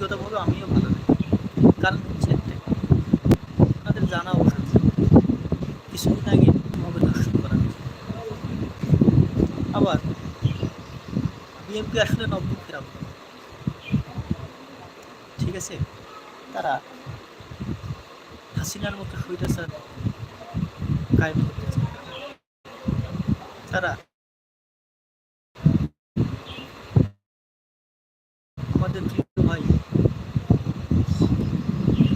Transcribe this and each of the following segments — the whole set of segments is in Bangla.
ব্যক্তিগতভাবে আমিও ভালো নেই। কারণ হচ্ছে একটাই আপনাদের জানা উচিত কিছুদিন আগে মবে দর্শন করা আবার বিএমপি আসলে নব্য ফেরাও ঠিক আছে? তারা হাসিনার মতো স্বৈরাচার কায়েম করতে তারা আমাদের প্রিয় ভাই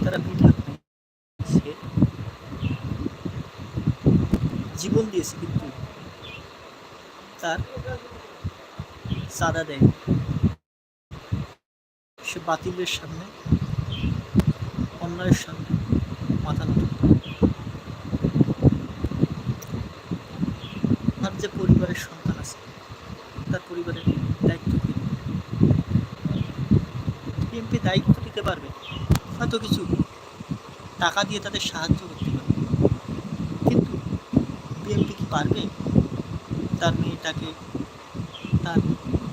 তারা ভিডিও সে জীবন দিয়েছে, কিন্তু তার চাঁদা দেয় সে বাতিলের সামনে, অন্যায়ের সামনে মাথা নত তার যে পরিবারের সন্তান আছে, তার পরিবারের দায়িত্ব দায়িত্ব দিতে পারবে? হয়তো কিছু টাকা দিয়ে তাদের সাহায্য করতে বিএনপি কি পারবে? তার মেয়েটাকে তার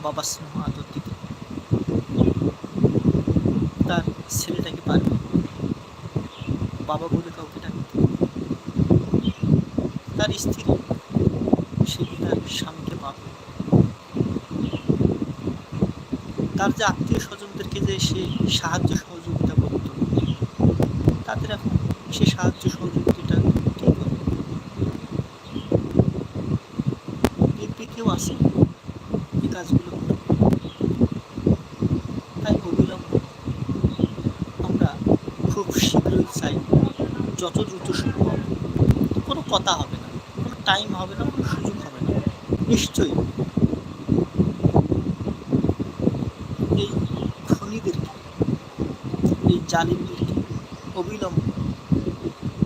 বাবার স্নেহ আদর দিতে। তার ছেলেটাকে পারবে? বাবা বলে কাউকে ডাকতে তার স্ত্রী সে তার স্বামীকে পাবে। তার যে আত্মীয় স্বজনদেরকে যে সে সাহায্য সহযোগিতা করত, তাদের এখন সে সাহায্য সহযোগিতাটা কি করে বিএনপি কেউ আছে এই কাজগুলো তাই অবিলম্বে আমরা খুব শীঘ্রই চাই, যত দ্রুত সম্ভব। কোনো কথা হবে না, কোনো টাইম হবে না, কোনো সুযোগ হবে না। নিশ্চয়ই এই খুনিদেরকে, এই জালিমদেরকে অবিলম্বে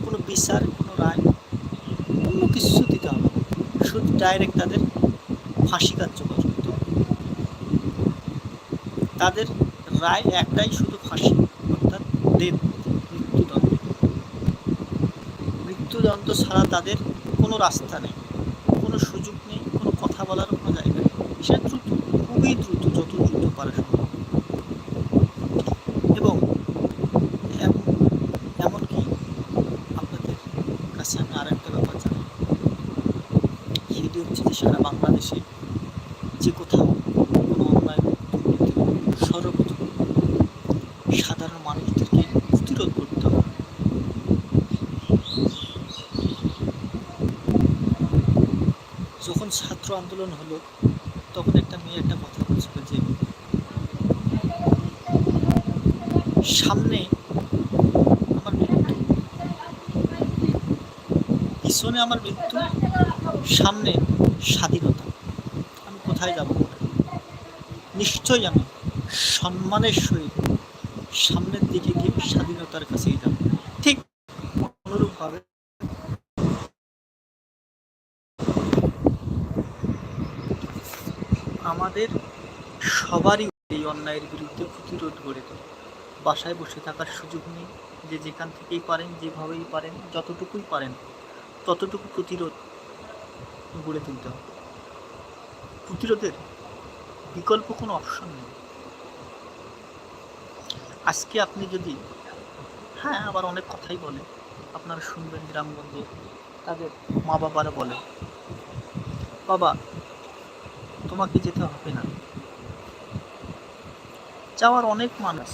কোনো বিচার, কোনো রায় অন্য কিছু দিতে হবে শুধু ডাইরেক্ট তাদের ফাঁসি কার্যকর হবে তাদের রায় একটাই শুধু ফাঁসি, অর্থাৎ ডেথ মৃত্যুদণ্ড। মৃত্যুদণ্ড ছাড়া তাদের কোনো রাস্তা নেই, কোনো সুযোগ নেই, কোনো কথা বলার কোনো জায়গা নেই। সে দ্রুত, খুবই দ্রুত, যত দ্রুত পারা সম্ভব। এবং এমনকি আপনাদের কাছে আমি আর একটা ব্যাপার জানি সেটি হচ্ছে যে সারা বাংলাদেশে যে কোথাও কোনো অন্যায় সর্বপ্রথম সাধারণ মানুষদেরকে প্রতিরোধ করতে হবে। যখন ছাত্র আন্দোলন হলো, তখন একটা মেয়ে একটা কথা বলছিল যে, সামনে আমার মৃত্যু। পিছনে আমার মৃত্যু, সামনে স্বাধীনতা। কোথায় যাব? নিশ্চয়ই আমি সম্মানের সহিত সামনের দিকে গিয়ে স্বাধীনতার কাছেই যাব। ঠিক অনুরূপভাবে আমাদের সবারই এই অন্যায়ের বিরুদ্ধে প্রতিরোধ গড়ে তোলা। বাসায় বসে থাকার সুযোগ নেই। যে যেখান থেকেই পারেন, যেভাবেই পারেন, যতটুকুই পারেন, ততটুকু প্রতিরোধ গড়ে তুলতে হবে। প্রতিরোধের বিকল্প কোনো অপশন নেই। আজকে আপনি যদি হ্যাঁ আবার অনেক কথাই বলে, আপনারা শুনবেন গ্রামগঞ্জে তাদের মা বাবারা বলে, বাবা, তোমাকে যেতে হবে না। যাওয়ার অনেক মানুষ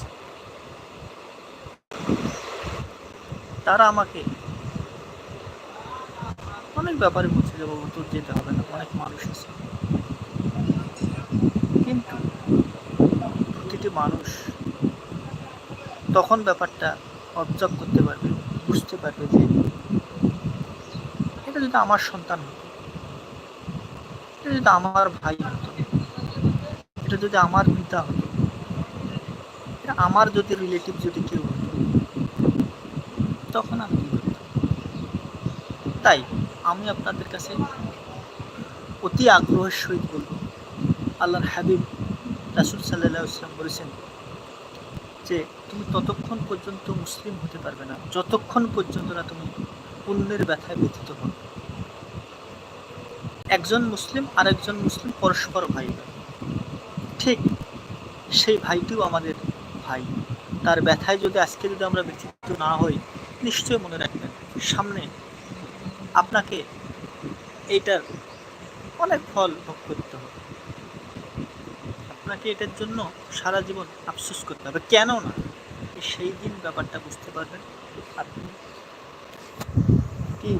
তারা আমাকে অনেক ব্যাপারে বলছে যে তোর যেতে হবে না। অনেক মানুষ আছে। কিন্তু প্রতিটি মানুষ তখন ব্যাপারটা অবজার্ভ করতে পারবে, বুঝতে পারবে যে এটা যদি আমার সন্তান হতো, এটা যদি আমার ভাই হতো, এটা যদি আমার পিতা হতো, এটা আমার যদি রিলেটিভ যদি কেউ হতো, তখন আমি তাই আমি আপনাদের কাছে অতি আগ্রহের সহিত বলব আল্লাহর হাবিব রাসুল সাল্লাহ ইসলাম বলেছেন যে তুমি ততক্ষণ পর্যন্ত মুসলিম হতে পারবে না। যতক্ষণ পর্যন্ত না তুমি অন্যের ব্যথায় ব্যথিত হবে একজন মুসলিম আরেকজন মুসলিম পরস্পর ভাই। ঠিক সেই ভাইটিও আমাদের ভাই। তার ব্যথায় যদি আজকে যদি আমরা ব্যক্তিত্ব না হই, নিশ্চয়ই মনে রাখবেন, সামনে আপনাকে এইটার অনেক ফল ভোগ করতে হবে। আপনাকে এটার জন্য সারা জীবন আফসোস করতে হবে। কেন না? সেই দিন ব্যাপারটা বুঝতে পারবেন। আপনি কি